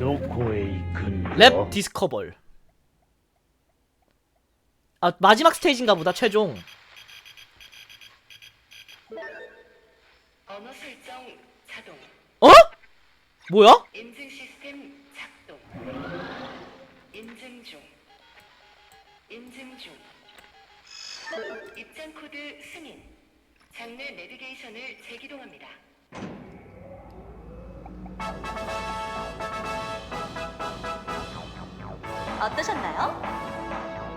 이큰 랩 디스커벌 아 마지막 스테이지인가 보다 최종. 어? 뭐야? 인증 시스템 작동. 인증 중. 인증 중. 입장 코드 승인. 장르 내비게이션을 재기동합니다. 어떠셨나요?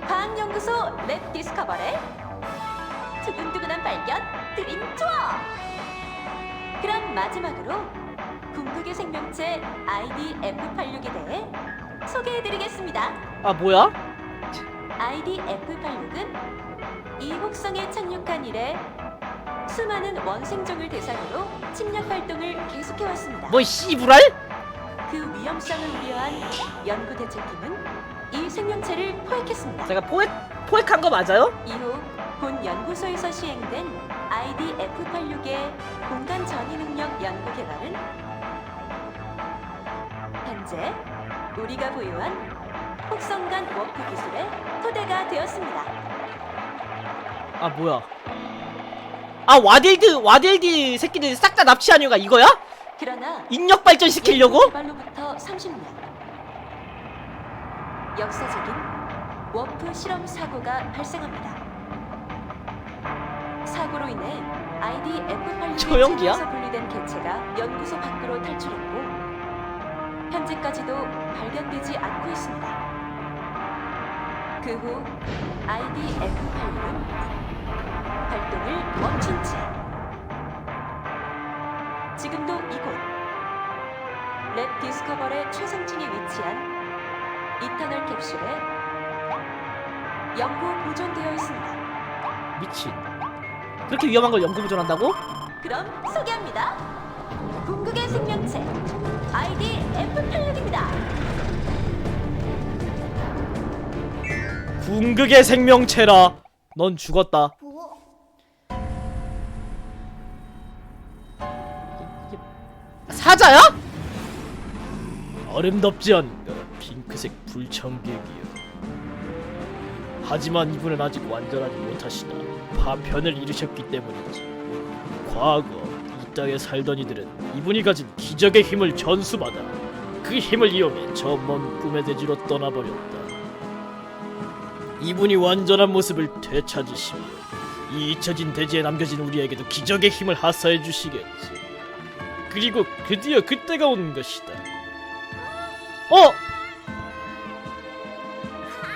과학연구소 랩 디스커버의 두근두근한 발견 드림 투어! 그럼 마지막으로 궁극의 생명체 IDF86에 대해 소개해드리겠습니다. 아 뭐야? IDF86은 이 혹성에 착륙한 이래 수많은 원생종을 대상으로 침략 활동을 계속해왔습니다. 뭐 씨부랄? 그 위험성을 우려한 연구 대책팀은 이 생명체를 포획했습니다. 제가 포획 포획한 거 맞아요? 이후 본 연구소에서 시행된 IDF86의 공간 전이 능력 연구 개발은 현재 우리가 보유한 혹성간 워프 기술의 토대가 되었습니다. 아 뭐야? 아 와딜드 와딜드 새끼들 싹 다 납치한 이유가 이거야? 그러나 인력 발전 시키려고? 개발로부터 30년 역사적인 워프 실험 사고가 발생합니다. 사고로 인해 IDF-86의 조용기야? 체내에서 분리된 개체가 연구소 밖으로 탈출했고 현재까지도 발견되지 않고 있습니다. 그 후 IDF-86은 활동을 멈춘 채 지금도 이곳 랩 디스커버의 최상층에 위치한 이터널 캡슐에 연구 보존되어 있습니다. 미친. 그렇게 위험한 걸 연구 보존한다고? 그럼 소개합니다. 궁극의 생명체 아이디 F86입니다. 궁극의 생명체라. 넌 죽었다. 사자야? 아름답지 않 은가 핑크색 불청객이여 하지만 이분은 아직 완전하지 못하시다 파편을 잃으셨기 때문이지 과거 이 땅에 살던 이들은 이분이 가진 기적의 힘을 전수받아 그 힘을 이용해 저 먼 꿈의 대지로 떠나버렸다 이분이 완전한 모습을 되찾으시며 이 잊혀진 대지에 남겨진 우리에게도 기적의 힘을 하사해 주시겠지. 그리고 드디어 그때가 온 것이다. 어?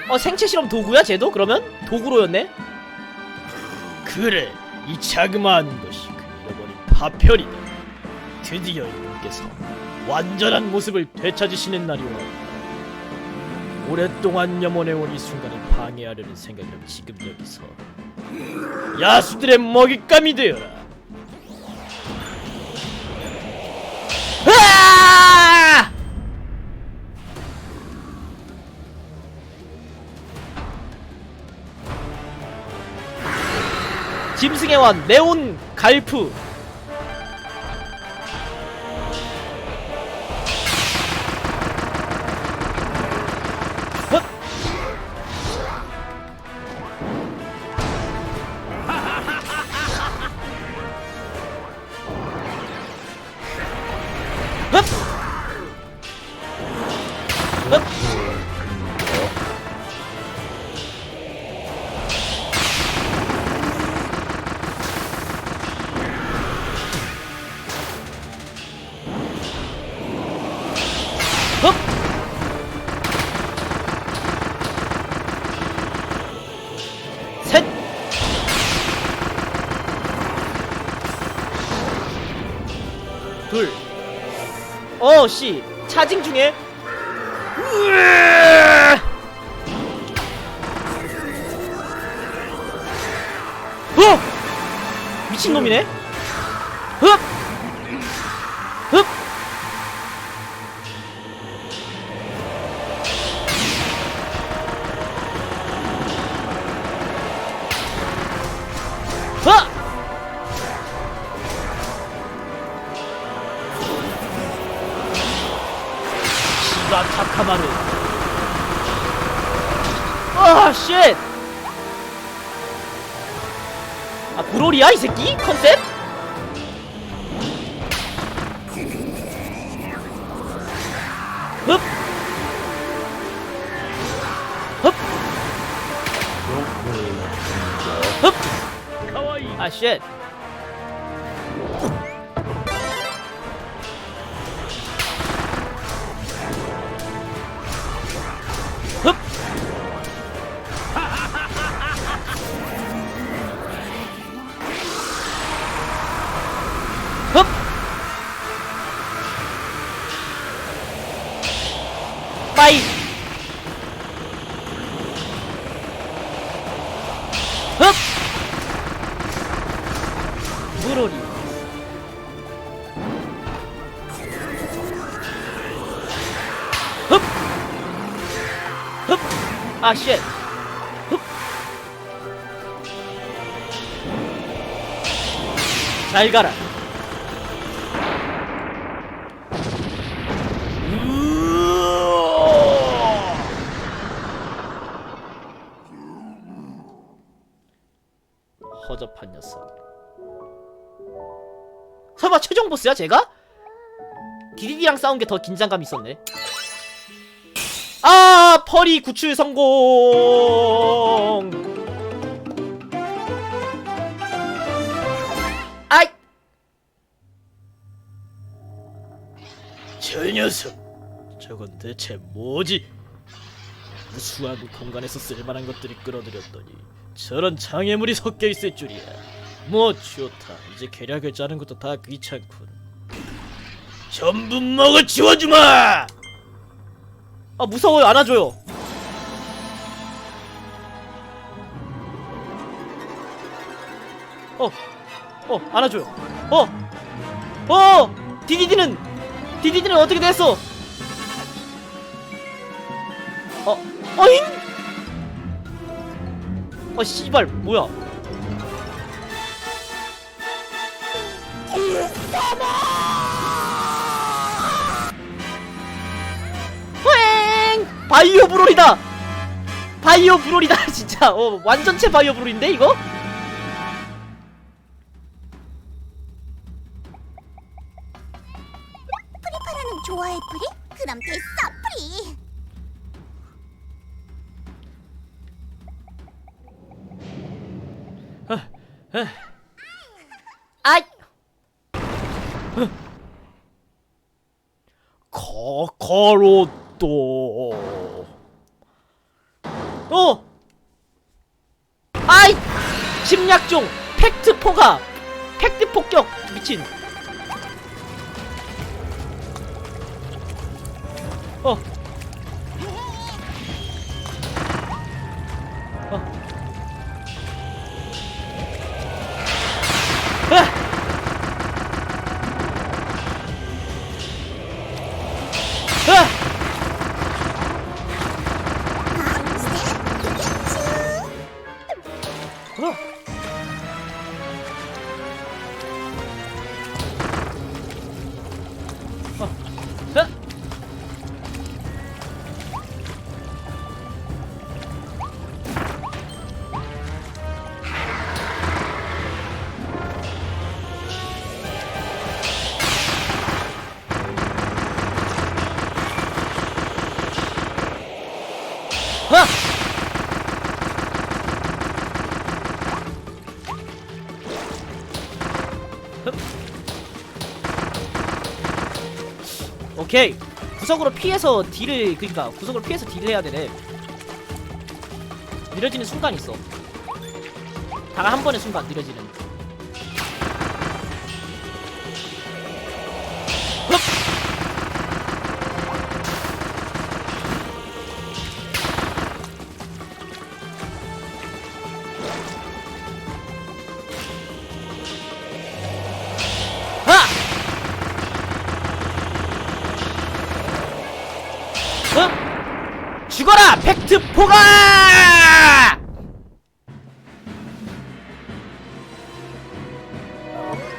어 생체 실험 도구야 쟤도 그러면 도구로였네? 그래 이 자그마한 것이 그 잃어버린 파편이다. 드디어 이분께서 완전한 모습을 되찾으시는 날이 왔다. 오랫동안 염원해온 이 순간을 방해하려는 생각으로 지금 여기서 야수들의 먹잇감이 되어라. 왕 네온 갈프 어, 씨. 차징 중에. 어! 미친놈이네? 흡! 아 브롤이야 이 새끼? 컨셉? 아, 쉣! 흡! 잘 가라. 허접한 녀석. 설마 최종 보스야, 제가? 디디디랑 싸운 게 더 긴장감 있었네. 아, 펄이 구출 성공. 아이. 저 녀석. 저건 대체 뭐지? 무수한 공간에서 쓸만한 것들이 끌어들였더니 저런 장애물이 섞여 있을 줄이야. 뭐 좋다. 이제 계략을 짜는 것도 다 귀찮군. 전부 먹어 치워주마! 아 무서워요. 안아줘요. 어, 어 안아줘요. 어, 어 디디디는 디디디는 어떻게 됐어? 어, 어잉 어 씨발 뭐야? 휑! 바이오 브롤이다! 바이오 브롤이다 진짜 어 완전체 바이오 브롤인데 이거? 프리파라는 좋아해 프리? 그럼 됐어 프리 아이! 카카로또 어! 아이! 침략 중! 팩트 포가! 팩트 폭격! 미친! 어! 어! 오케이. 구석으로 피해서 딜을 그니까 구석으로 피해서 딜을 해야 되네. 느려지는 순간 있어. 다한 번의 순간 느려지는 포가!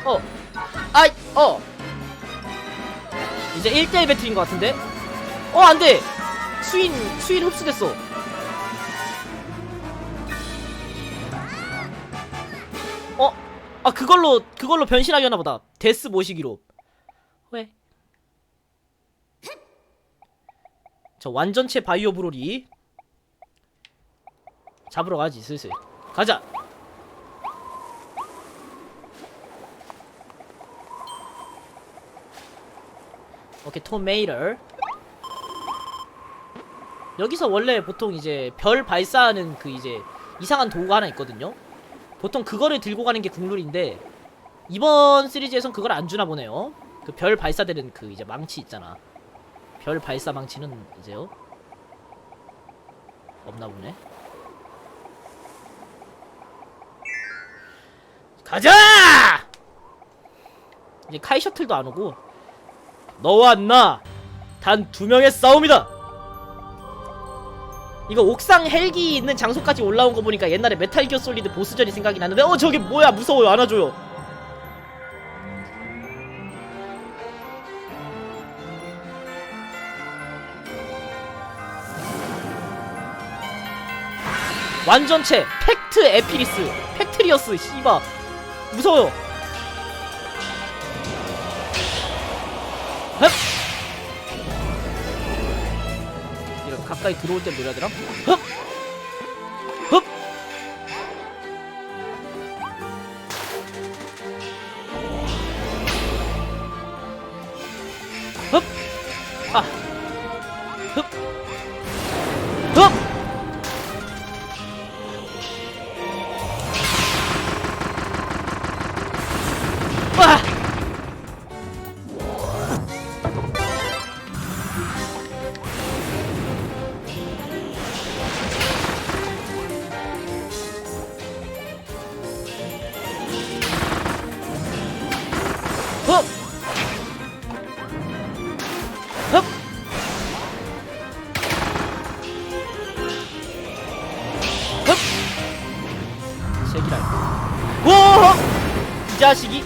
어, 아이, 어. 이제 1대1 배틀인 것 같은데? 어, 어 안 돼 수인 수인 흡수됐어 어? 아 그걸로 그걸로 변신하게 하나 보다 데스 모시기로 왜? 저 완전체 바이오 브로리 잡으러 가지 슬슬. 가자! 오케이 토메이터 여기서 원래 보통 이제 별 발사하는 그 이제 이상한 도구가 하나 있거든요? 보통 그거를 들고 가는 게 국룰인데 이번 시리즈에선 그걸 안 주나 보네요. 그 별 발사되는 그 이제 망치 있잖아. 별 발사 망치는 이제요? 없나 보네 가자 이제 카이 셔틀도 안 오고 너와 나 단 두 명의 싸움이다. 이거 옥상 헬기 있는 장소까지 올라온 거 보니까 옛날에 메탈 기어 솔리드 보스전이 생각이 나는데 어 저게 뭐야 무서워요 안아줘요. 완전체 팩트 에피리스 팩트리어스 씨바 무서워요. 흡! 이렇게 가까이 들어올 때 노래하더라? 흡! 흡! 흡! 흡! 새끼라. 오! 이 자식이.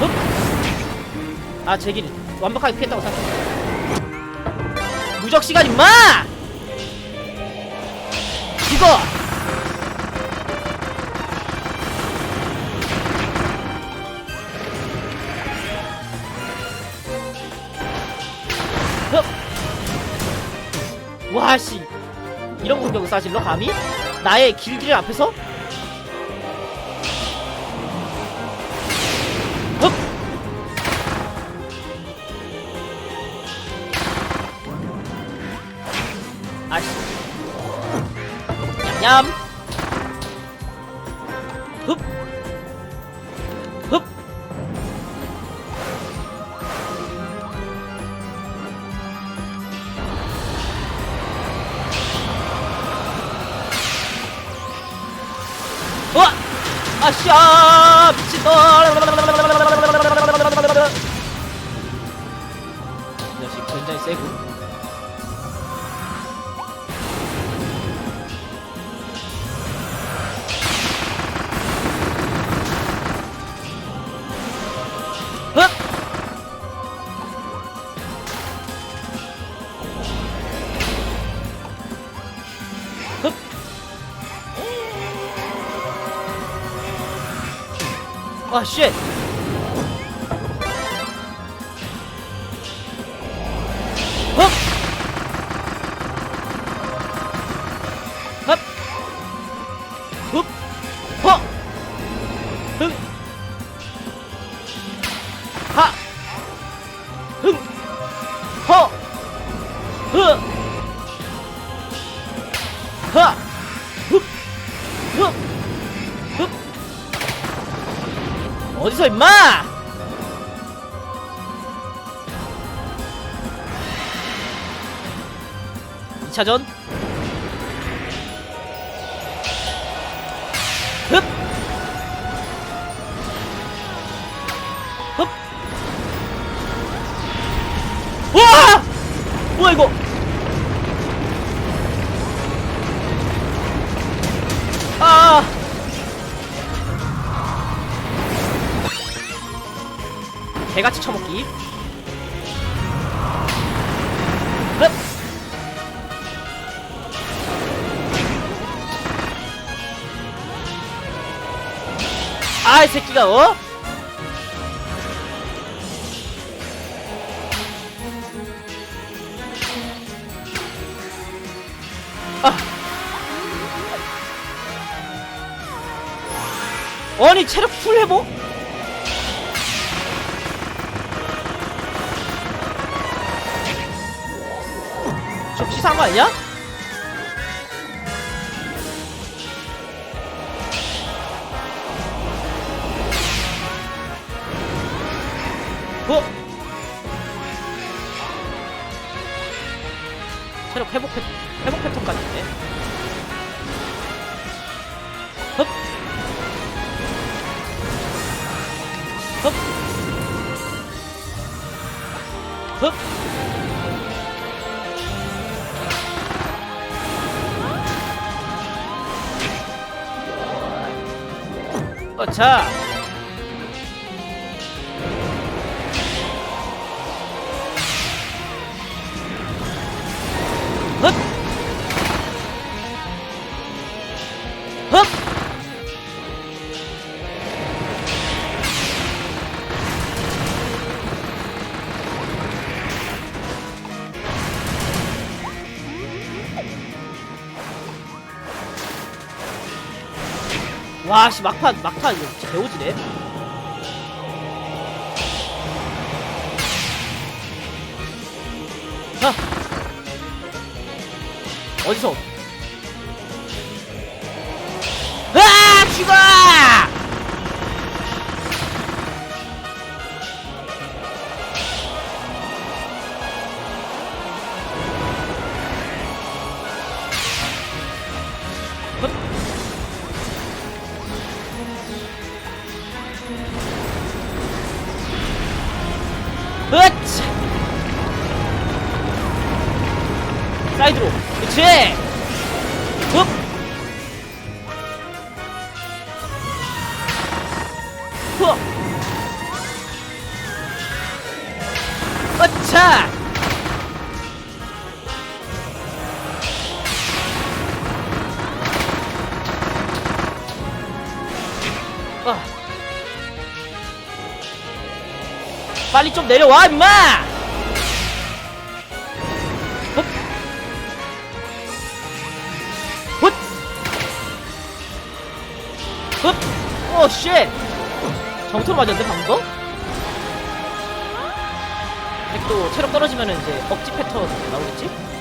흡! 아, 제기를 완벽하게 피했다고 생각해. 무적 시간 임마! 이런 공격을 사실로 감히? 나의 길길 앞에서? 흡! 아씨 냠냠 흡! 흡! 임마! 이차전 개같이 쳐먹기. 흡! 아 이 새끼가 어? 아. 아니 체력 풀 회복? 좀 치사한 거 아니야? 어? 체력 회복 패, 회복 패턴까지 있네. 흡! 흡! 흡! 어 막판, 막판, 이거 진짜 개오지네. 자! 어디서? 아! 죽어! 좀 내려와 임마 헛. 헛. 헛. 오, 쉣. 정토로 맞았는데, 방금 또 체력 떨어지면은 이제 억지 패턴 나오겠지?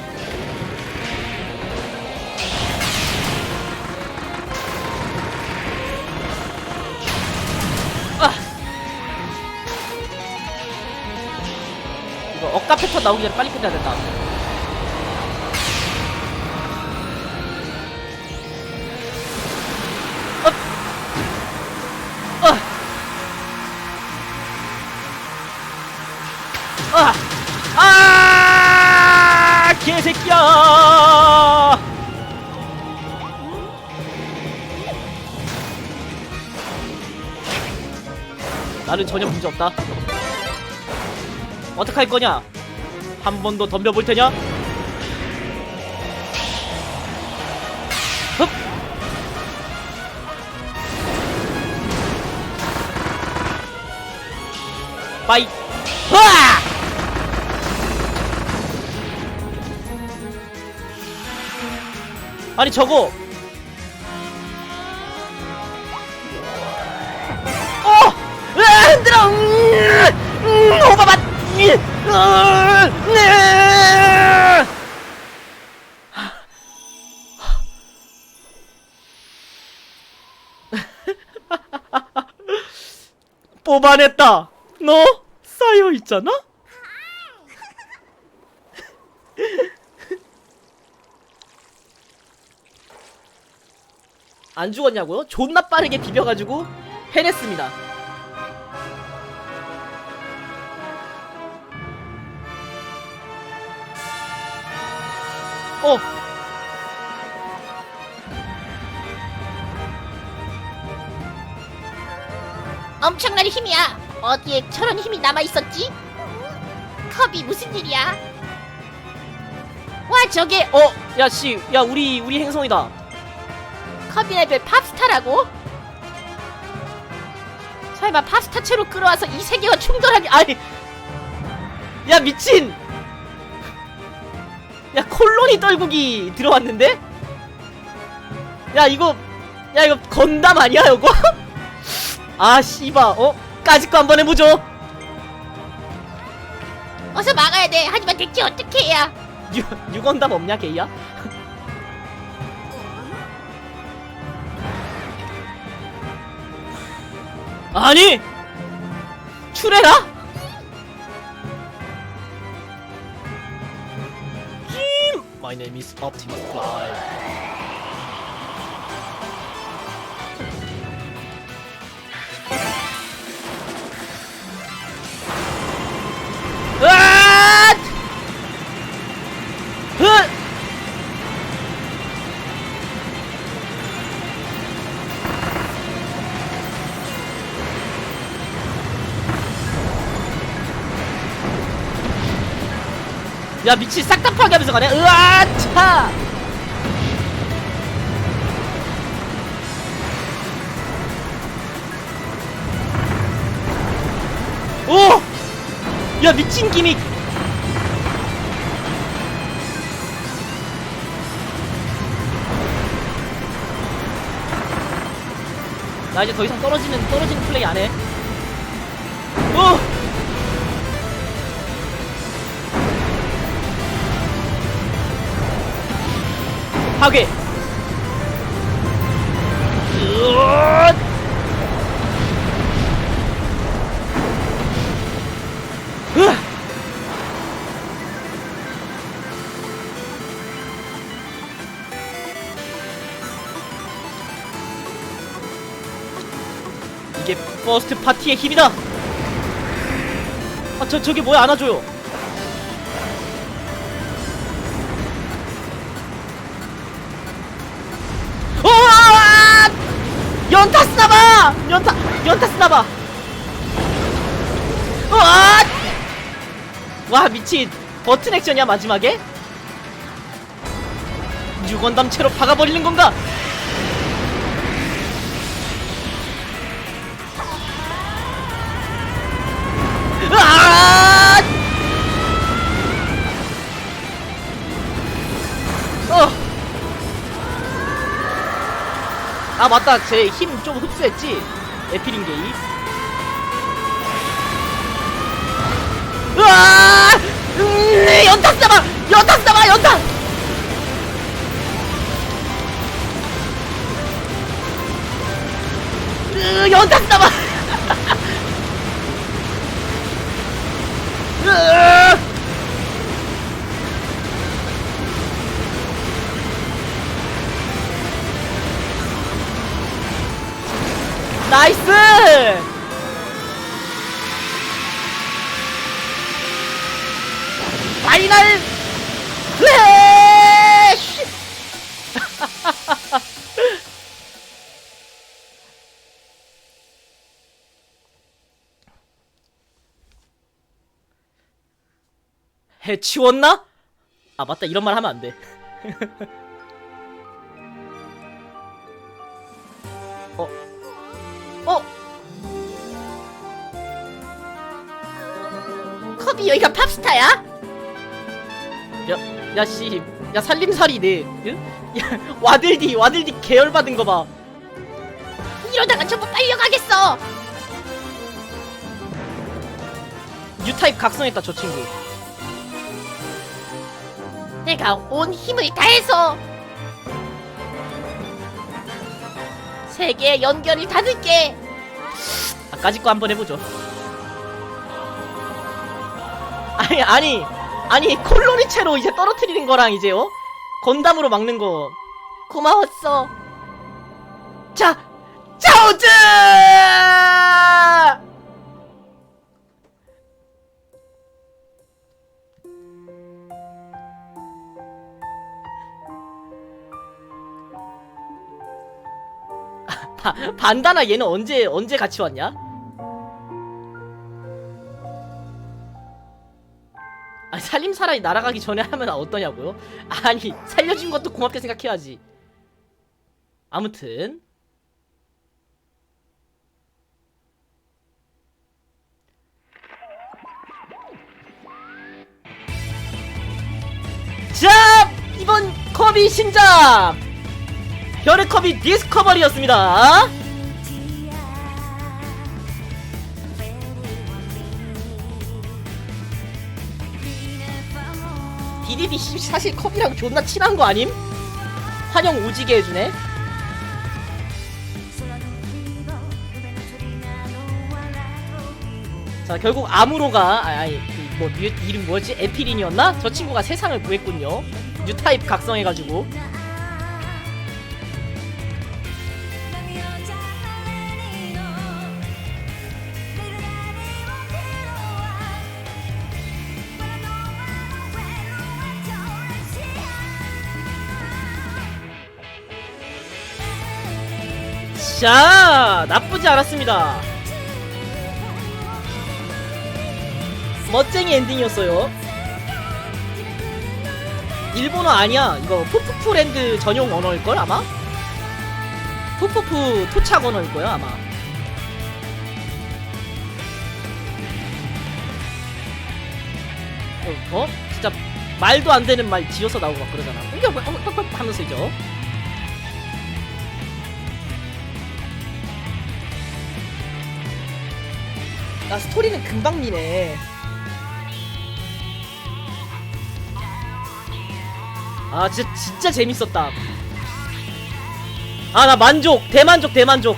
나오기 전에 빨리 끝내야 된다. 어! 아! 아! 개새끼야! 나는 전혀 문제 없다. 어떡할 거냐? 한 번 더 덤벼볼 테냐? 흡! 빠이! 흐아! 아니 저거 뽑아냈다! 너 쌓여 있잖아? 안 죽었냐고요? 존나 빠르게 비벼가지고 해냈습니다. 어! 엄청난 힘이야. 어디에 저런 힘이 남아 있었지? 컵이 무슨 일이야? 와 저게 어, 야 씨, 야 우리 우리 행성이다. 커비네벨 팝스타라고? 설마 팝스타체로 끌어와서 이 세계와 충돌하게 아니, 야 미친. 야 콜로니 떨구기 들어왔는데? 야 이거, 야 이거 건담 아니야 이거? 아 씨바, 어? 까짓 거 한번 해보죠. 어서 막아야 돼 하지만 대체 어떻게 해야 유, 유건담 없냐 게이야? 아니! 출해라? 임! My name is Optimus Prime. 야 미친 싹 다 파괴하면서 가네 으아 차 오! 야 미친 기믹 나 이제 더 이상 떨어지는 떨어지는 플레이 안 해. 오! 파괴. 으아! 이게 퍼스트 파티의 힘이다. 아, 저 저게 뭐야 안아줘요. 연타 쓰나봐. 와 미친 버튼 액션이야 마지막에? 유건담 채로 박아버리는 건가? 어. 아 맞다 제 힘 좀 흡수했지 에피린 게이 으아! 음, 연타 쓰나봐 연타 쓰나봐 연타 으, 연타 쓰나봐 나이스! 파이널 플래시! 해치웠나? 아 맞다 이런 말 하면 안 돼. 어? 어? 커비 여기가 팝스타야? 야, 야, 씨. 야, 살림살이네. 응? 야, 와들디, 와들디 계열받은 거 봐. 이러다가 전부 빨려가겠어 뉴타입 각성했다, 저 친구. 내가 온 힘을 다해서 세계의 연결을 닫을게 아까지 거 한번 해보죠. 아니, 아니, 아니, 콜로니체로 이제 떨어뜨리는 거랑 이제, 어? 건담으로 막는 거. 고마웠어 자, 자우즈! 반다나 얘는 언제 언제 같이 왔냐? 아니 살림살이 날아가기 전에 하면 어떠냐고요? 아니 살려준 것도 고맙게 생각해야지 아무튼 자 이번 컵이 신작 별의 컵이 디스커버리였습니다. DDD 사실 컵이랑 존나 친한 거 아님? 환영 오지게 해주네. 자 결국 아무로가 아, 아니 그뭐 뮤- 이름 뭐지? 에피린이었나? 저 친구가 세상을 구했군요. 뉴타입 각성해가지고 자 나쁘지 않았습니다 멋쟁이 엔딩이었어요 일본어 아니야 이거 푸푸푸랜드 전용 언어일걸 아마? 푸푸푸 토착 언어일거야 아마 어? 어? 진짜 말도 안 되는 말 지어서 나오고 막 그러잖아 하면서 이죠 나 스토리는 금방 미네. 아 진짜 진짜 재밌었다. 아 나 만족 대만족 대만족.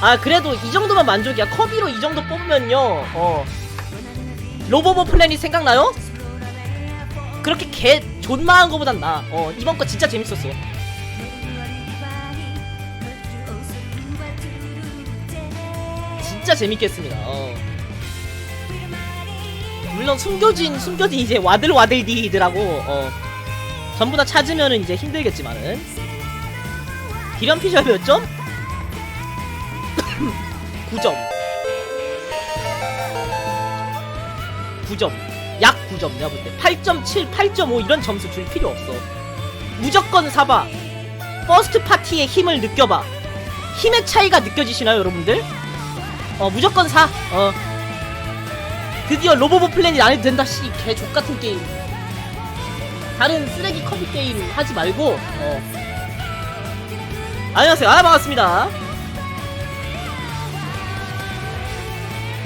아 그래도 이 정도면 만족이야. 커비로 이 정도 뽑으면요. 어 로보보 플랜이 생각나요? 그렇게 개 존마한 거보단 나. 어 이번 거 진짜 재밌었어. 진짜 재밌게 했습니다. 어. 물론 숨겨진 숨겨진 이제 와들와들디들하고 어 전부 다 찾으면은 이제 힘들겠지만은. 기련 피셜 몇 점? 9점. 9점. 약 9점. 내가 볼때 8.7, 8.5 이런 점수 줄 필요 없어. 무조건 사봐. 퍼스트 파티의 힘을 느껴봐. 힘의 차이가 느껴지시나요 여러분들? 어 무조건 사. 어. 드디어 로보보 플랜이 안 해도 된다 씨. 개 족같은 게임. 다른 쓰레기 커피 게임 하지 말고 어. 안녕하세요. 아 반갑습니다.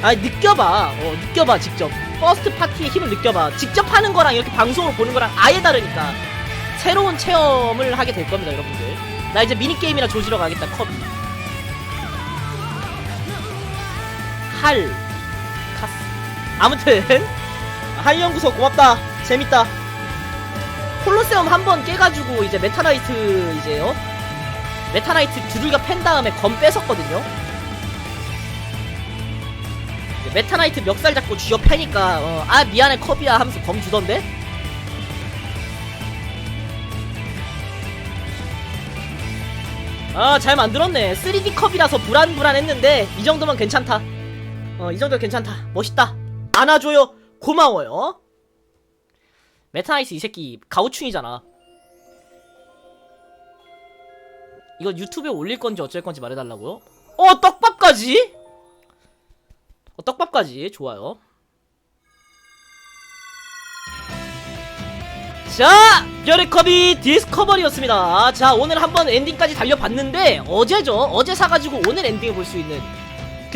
아 느껴봐. 어 느껴봐 직접. 퍼스트 파티의 힘을 느껴봐. 직접 하는 거랑 이렇게 방송으로 보는 거랑 아예 다르니까. 새로운 체험을 하게 될 겁니다 여러분들. 나 이제 미니게임이나 조지러 가겠다 컵이. 할 아무튼 한연구소 고맙다. 재밌다. 콜로세움 한 번 깨가지고 이제 메타나이트 이제 어? 메타나이트 두들겨 팬 다음에 검 뺏었거든요. 메타나이트 멱살 잡고 쥐어 패니까 어, 아 미안해 컵이야 하면서 검 주던데? 아 잘 만들었네. 3D 컵이라서 불안불안했는데 이 정도면 괜찮다. 어이 정도 괜찮다. 멋있다 안아줘요. 고마워요. 메타나이스 이 새끼 가오충이잖아. 이거 유튜브에 올릴 건지 어쩔 건지 말해달라고요? 어 떡밥까지? 어 떡밥까지. 좋아요. 자 별의컵이 디스커버리였습니다. 자 오늘 한번 엔딩까지 달려봤는데 어제죠? 어제 사가지고 오늘 엔딩을 볼 수 있는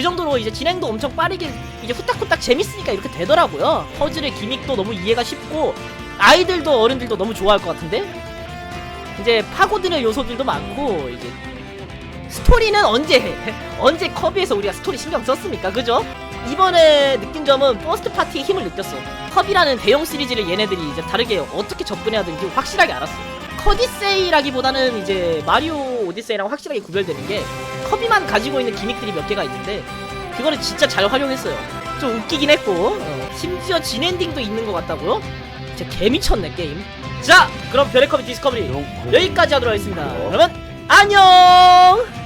그 정도로 이제 진행도 엄청 빠르게 이제 후딱후딱 재밌으니까 이렇게 되더라고요. 퍼즐의 기믹도 너무 이해가 쉽고 아이들도 어른들도 너무 좋아할 것 같은데 이제 파고드는 요소들도 많고 이제 스토리는 언제 언제 커비에서 우리가 스토리 신경 썼습니까? 그죠? 이번에 느낀 점은 퍼스트 파티의 힘을 느꼈어. 컵이라는 대형 시리즈를 얘네들이 이제 다르게 어떻게 접근해야 되는지 확실하게 알았어. 커디세이라기보다는 이제 마리오 오디세이랑 확실하게 구별되는 게 커비만 가지고 있는 기믹들이 몇 개가 있는데 그거를 진짜 잘 활용했어요. 좀 웃기긴 했고 어, 심지어 진엔딩도 있는 것 같다고요? 진짜 개미쳤네 게임. 자 그럼 별의컵이 디스커버리 여기까지 하도록 하겠습니다. 그러면 안녕.